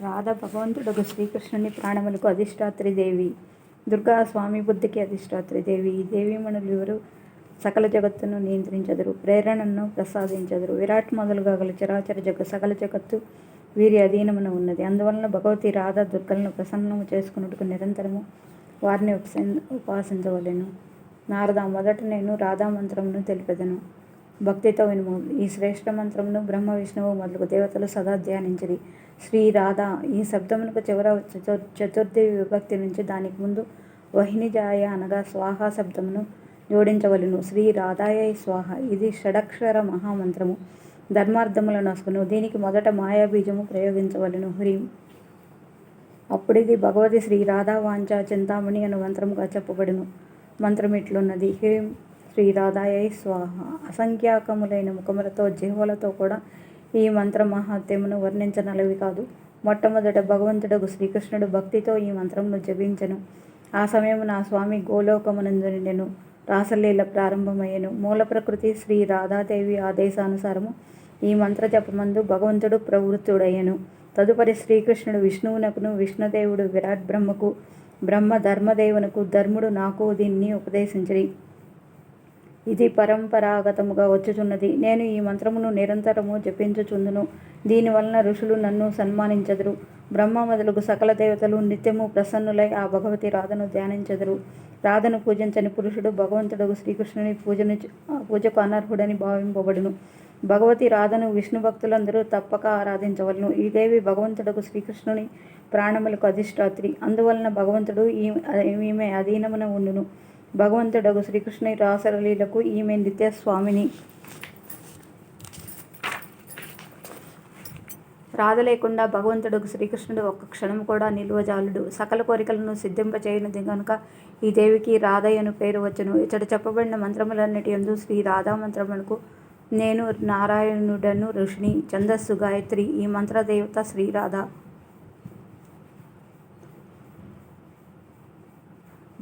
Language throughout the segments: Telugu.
రాధ భగవంతుడు శ్రీకృష్ణుని ప్రాణములకు అధిష్టాత్రి దేవి. దుర్గా స్వామి బుద్ధికి అధిష్టాత్రి దేవి. ఈ దేవీమణులు ఎవరు? సకల జగత్తును నియంత్రించదురు ప్రేరణను ప్రసాదించదురు. విరాట్ మొదలుగా గల చరాచర జగ సకల జగత్తు వీరి అధీనమున ఉన్నది. అందువలన భగవతి రాధ దుర్గలను ప్రసన్నము చేసుకున్నట్టుకు నిరంతరము వారిని ఉపస ఉపాసించవలెను నారద మొదట నేను రాధా మంత్రమును తెలిపెదను. భక్తితో వినుము. ఈ శ్రేష్ఠ మంత్రమును బ్రహ్మ విష్ణువు మొదలగు దేవతలు సదా ధ్యానించిరి. శ్రీ రాధ ఈ శబ్దమునకు చివర చతు- చతుర్థి విభక్తి నుంచి దానికి ముందు వహినిజాయ అనగా స్వాహ శబ్దమును జోడించవలెను. శ్రీ రాధాయ స్వాహ ఇది షడక్షర మహామంత్రము. ధర్మార్థములను నసుకును. దీనికి మొదట మాయాబీజము ప్రయోగించవలెను. హ్రీం. అప్పుడిది భగవతి శ్రీ రాధా వాంఛ చింతామణి అను మంత్రముగా చెప్పబడును. మంత్రం ఇట్లున్నది హ్రీం. శ్రీరాధాయ స్వాహ. అసంఖ్యాకములైన ముఖములతో జీవులతో కూడా ఈ మంత్ర మహాత్యమును వర్ణించనలవి కాదు. మొట్టమొదట భగవంతుడకు శ్రీకృష్ణుడు భక్తితో ఈ మంత్రమును జపించెను. ఆ సమయము నా స్వామి గోలోకమునందు నిండెను. రాసలీల ప్రారంభమయ్యను. మూల ప్రకృతి శ్రీ రాధాదేవి ఆదేశానుసారము ఈ మంత్ర జపమందు భగవంతుడు ప్రవృత్తుడయ్యను. తదుపరి శ్రీకృష్ణుడు విష్ణువునకును విష్ణుదేవుడు విరాట్ బ్రహ్మకు బ్రహ్మ ధర్మదేవునకు ధర్ముడు నాకు దీన్ని ఉపదేశించిరి. ఇది పరంపరాగతముగా వచ్చుచున్నది. నేను ఈ మంత్రమును నిరంతరము జపించుచుందును. దీనివలన ఋషులు నన్ను సన్మానించదురు. బ్రహ్మ మొదలుగు సకల దేవతలు నిత్యము ప్రసన్నులై ఆ భగవతి రాధను ధ్యానించెదరు. రాధను పూజించని పురుషుడు భగవంతుడు శ్రీకృష్ణుని పూజను పూజకు అనర్హుడని భావింపబడును. భగవతి రాధను విష్ణు భక్తులందరూ తప్పక ఆరాధించవలను. ఈ దేవి భగవంతుడకు శ్రీకృష్ణుని ప్రాణములకు అధిష్టాత్రి. అందువలన భగవంతుడు ఈ ఈమె అధీనమున ఉండును. భగవంతుడగు శ్రీకృష్ణ రాసరలీలకు ఈమె నిత్య స్వామిని రాధ లేకుండా భగవంతుడు శ్రీకృష్ణుడు ఒక్క క్షణం కూడా నిలువజాలుడు. సకల కోరికలను సిద్ధింపచేయనిది కనుక ఈ దేవికి రాధయ్యను పేరు వచ్చును. ఇతడు చెప్పబడిన మంత్రములన్నిటి యందు శ్రీ రాధా మంత్రమునకు నేను నారాయణుడను ఋషిని ఛందస్సు గాయత్రి ఈ మంత్రదేవత శ్రీరాధ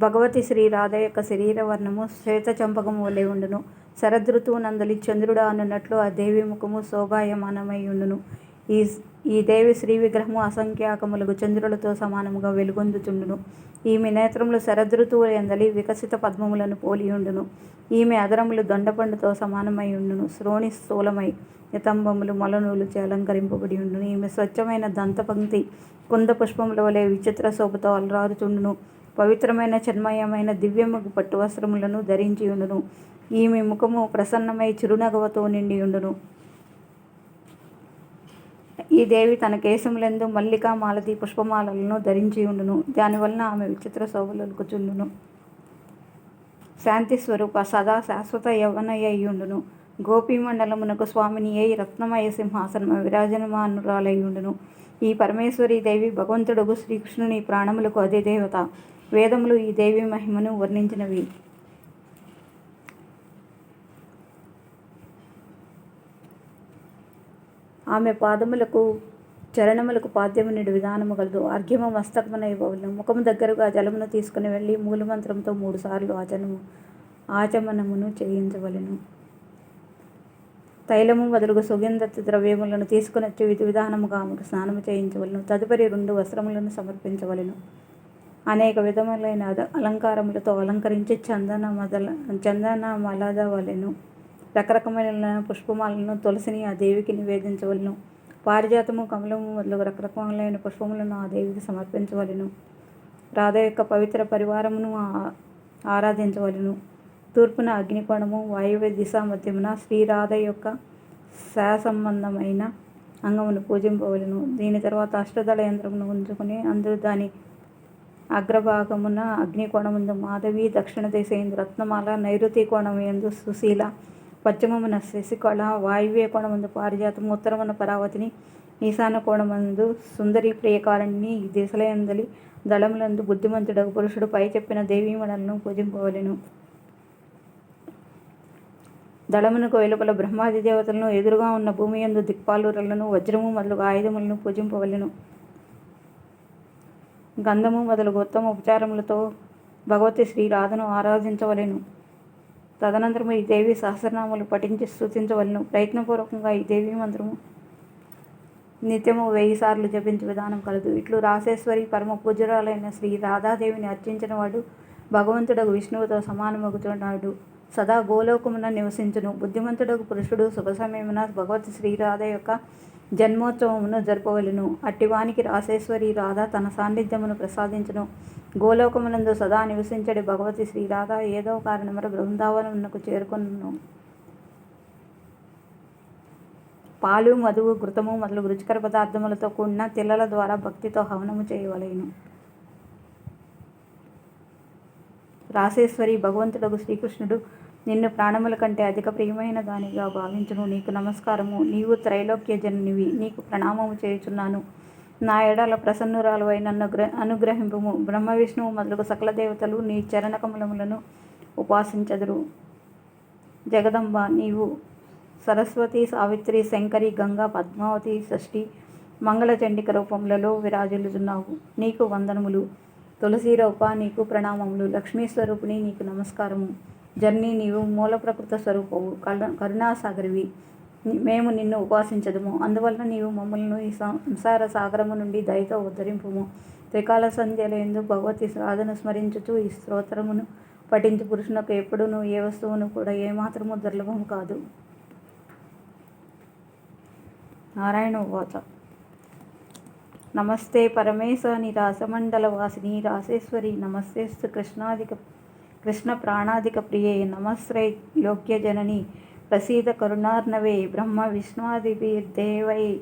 భగవతి శ్రీ రాధ యొక్క శరీర వర్ణము శ్వేత చంపకము వలె ఉండును. శరదృతువు నందలి చంద్రుడు అనున్నట్లు ఆ దేవి ముఖము శోభాయమానమై ఉండును. ఈ ఈ దేవి శ్రీ విగ్రహము అసంఖ్యాకములకు చంద్రులతో సమానముగా వెలుగొందుచుండును. ఈమె నేత్రములు శరదృతువు ఎందలి వికసిత పద్మములను పోలి ఉండును. ఈమె అదరములు దొండపండుతో సమానమై ఉండును. శ్రోణి స్థూలమై నితంబములు మొలనూలుచే అలంకరింపబడి ఉండును. ఈమె స్వచ్ఛమైన దంతపంక్తి కుంద పుష్పముల వలె విచిత్ర శోభతో అలరారుచుండును. పవిత్రమైన చిన్మయమైన దివ్యముగు పట్టు వస్త్రములను ధరించి ఉండును. ఈమె ముఖము ప్రసన్నమై చిరునగవతో నిండి ఉండును. ఈ దేవి తన కేశములందు మల్లికా మాలతి పుష్పమాలలను ధరించి ఉండును. దానివలన ఆమె విచిత్ర శోభలొలుకుచుండును శాంతి స్వరూప సదా శాశ్వత యవనయ్యుండును గోపీమండలమునకు స్వామిని ఏ రత్నమయ సింహాసనం విరాజనమానురాలయ్యుండును ఈ పరమేశ్వరి దేవి భగవంతుడుగు శ్రీకృష్ణుని ప్రాణములకు అదే దేవత వేదములు ఈ దేవి మహిమను వర్ణించినవి. ఆమె పాదములకు చరణములకు పాద్యమునుడి విధానము కలదు అర్ఘ్యము మస్తకమున ఇవ్వవలను. ముఖము దగ్గరగా జలమును తీసుకుని వెళ్ళి మూలమంత్రంతో మూడుసార్లు ఆచనము ఆచమనమును చేయించవలెను. తైలము మొదలుగు సుగంధ ద్రవ్యములను తీసుకుని వచ్చి విధి విధానముగా ఆమెకు స్నానము చేయించవలను. తదుపరి రెండు వస్త్రములను సమర్పించవలెను. అనేక విధములైన అలంకారములతో అలంకరించి చందన మదల చందన మలదవలెను రకరకమైన పుష్పమాలను తులసిని ఆ దేవికి నివేదించవలను. పారిజాతము కమలము మొదలగు రకరకములైన పుష్పములను ఆ దేవికి సమర్పించవలెను. రాధ యొక్క పవిత్ర పరివారమును ఆరాధించవలను ఆరాధించవలెను. తూర్పున అగ్నికోణము వాయువ్య దిశ మధ్యమున శ్రీరాధ యొక్క సంబంధమైన అంగమును పూజింపవలెను. దీని తర్వాత అష్టదళ యంత్రమును ఉంచుకొని అందులో దాని అగ్రభాగమున అగ్నికోణముందు మాధవి దక్షిణ దిశయందు రత్నమాల నైరుతి కోణముయందు సుశీల పశ్చిమమున శశికళ వాయువ్య కోణమందు పారిజాతము ఉత్తరమున పరావతిని ఈశాన కోణమందు సుందరి ప్రియకారణిని ఈ దిశలయందలి దళములందు బుద్ధిమంతుడు పురుషుడు పై చెప్పిన దేవీమణలను పూజింపవలెను. దళమునకు వెలుపల బ్రహ్మాది దేవతలను ఎదురుగా ఉన్న భూమి యందు దిక్పాలురలను వజ్రము మొదలుగా ఆయుధములను పూజింపవలెను. గంధము మొదలగు ఉత్తమ ఉపచారములతో భగవతి శ్రీ రాధను ఆరాధించవలెను. తదనంతరము ఈ దేవి సహస్రనామాలు పఠించి స్థుతించవలను ప్రయత్నపూర్వకంగా ఈ దేవి మంత్రము నిత్యము వెయ్యి సార్లు జపించే విధానం కలదు. ఇట్లు రాసేశ్వరి పరమ పూజరాలైన శ్రీ రాధాదేవిని అర్చించిన వాడు భగవంతుడకు విష్ణువుతో సమానమగుతున్నాడు సదా గోలోకమున నివసించును. బుద్ధిమంతుడకు పురుషుడు శుభ సమయమున భగవతి శ్రీరాధ యొక్క జన్మోత్సవమును జరపవలను. అట్టివానికి రాసేశ్వరి రాధ తన సాన్నిధ్యమును ప్రసాదించును. గోలోకమునందు సదా నివసించడి భగవతి శ్రీరాధ ఏదో కారణమర బృందావనమునకు చేరుకును పాలు మధువు ఘృతము మొదలు రుచికర పదార్థములతో కూడిన తిల్లల ద్వారా భక్తితో హవనము చేయవలెను. రాసేశ్వరి భగవంతుడకు శ్రీకృష్ణుడు నిన్ను ప్రాణముల కంటే అధిక ప్రియమైన దానిగా భావించును. నీకు నమస్కారము. నీవు త్రైలోక్య జనునివి. నీకు ప్రణామము చేయుచున్నాను. నా ఏడాల ప్రసన్నురాలువై నన్ను గ్ర అనుగ్రహింపుము. బ్రహ్మ విష్ణువు మొదలగు సకల దేవతలు నీ చరణకమలములను ఉపాసించదురు. జగదంబ నీవు సరస్వతి సావిత్రి శంకరి గంగా పద్మావతి షష్ఠి మంగళచండిక రూపములలో విరాజిల్లుతున్నావు నీకు వందనములు. తులసి రూప నీకు ప్రణామములు. లక్ష్మీ స్వరూపిణి నీకు నమస్కారము. జర్నీ నీవు మూల ప్రకృత స్వరూపము కరుణాసాగరివి. మేము నిన్ను ఉపాసించదము. అందువలన నీవు మమ్మల్ని ఈ సంసార సాగరము నుండి దయతో ఉద్ధరింపుము. త్రికాల సంధ్యలందు భగవతి సాధన స్మరించుచు ఈ స్తోత్రమును పఠించు పురుషునకు ఎప్పుడును ఏ వస్తువును కూడా ఏమాత్రము దుర్లభం కాదు. నారాయణ ఉవాచ. నమస్తే పరమేశ్వరి రాసమండల వాసిని. రాసేశ్వరి. నమస్తేస్తు కృష్ణాధిక కృష్ణ ప్రాణాధిక ప్రియే నమశ్రై లోక్య జనని. ప్రసీద కరుణార్ణవే బ్రహ్మ విష్ణువాదిభిర్దేవై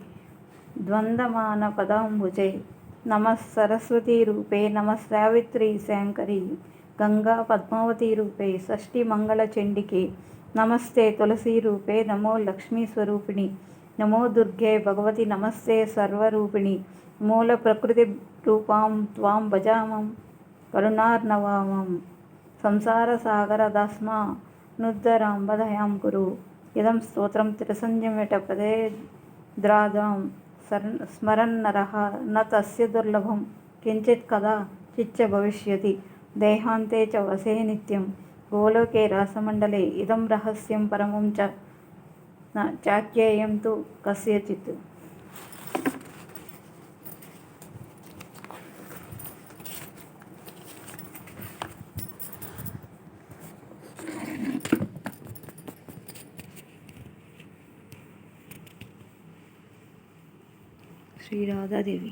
ద్వంద్వమాన పదాంబుజే. నమ సరస్వతీ రూపే నమ సావిత్రి శాంకరి. గంగా పద్మావతి రూపే షష్ఠి మంగళ చండికే. నమస్తే తులసీ రూపే నమో లక్ష్మీ స్వరూపిణి. నమో దుర్గే భగవతి నమస్తే సర్వరూపిణి. మూల ప్రకృతి రూపాం త్వాం భజామం కరుణార్ణవామం. సంసార సాగర దస్మా నుద్దరాం కురు. ఇదం స్తోత్రం త్రిసంజమిట పదే ద్రాదాం సరన్ స్మరన్నర నస్య దుర్లభం. కించిత్ కదా చిచ్చ భవిష్యతి. దేహాంతే చ వసే నిత్యం. గోలోకే రాసమండలే. ఇదం రహస్యం పరమం చ చాఖ్యేయం తు కస్యచిత్. శ్రీ రాధాదేవి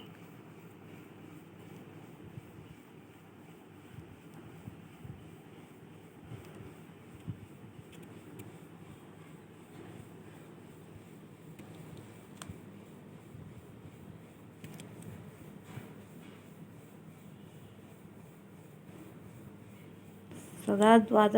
సదా ద్వాదశ